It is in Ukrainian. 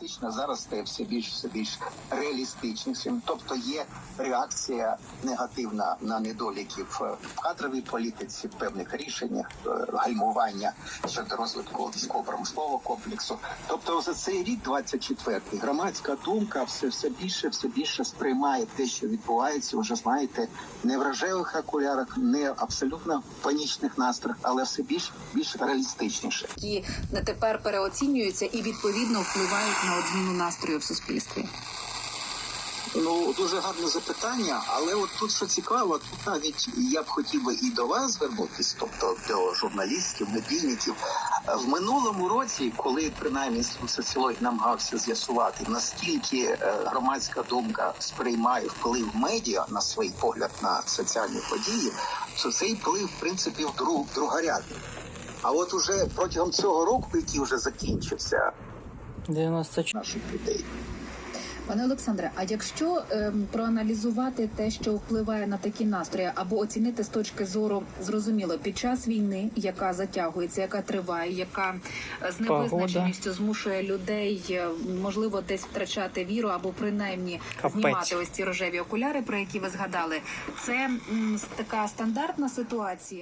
оптимістичне зараз стає все більш все більш реалістичнішим. Тобто є реакція негативна на недоліків е, в кадровій політиці, в певних рішеннях, е, гальмування щодо розвитку військово-промислового комплексу. Тобто, за цей рік, 24-й, громадська думка все все більше, все більше сприймає те, що відбувається. Вже знаєте, не в рожевих окулярах, не абсолютно панічних настроях, але все більш більш реалістичніше. які тепер переоцінюються і відповідно впливають на от зміну настрою в суспільстві. Ну дуже гарне запитання, але от тут що цікаво, тут навіть я б хотів і до вас звернутися, тобто до журналістів, медійників. В минулому році, коли принаймні соціолог намагався з'ясувати, наскільки е, громадська думка сприймає вплив медіа на свій погляд на соціальні події, то цей вплив в принципі вдруг другорядний. А от уже протягом цього року, який вже закінчився, 94. наших людей. Пане Олександре, а якщо ем, проаналізувати те, що впливає на такі настрої, або оцінити з точки зору зрозуміло під час війни, яка затягується, яка триває, яка е, з невизначеністю змушує людей е, можливо десь втрачати віру, або принаймні Капець. знімати ось ці рожеві окуляри, про які ви згадали, це м, така стандартна ситуація.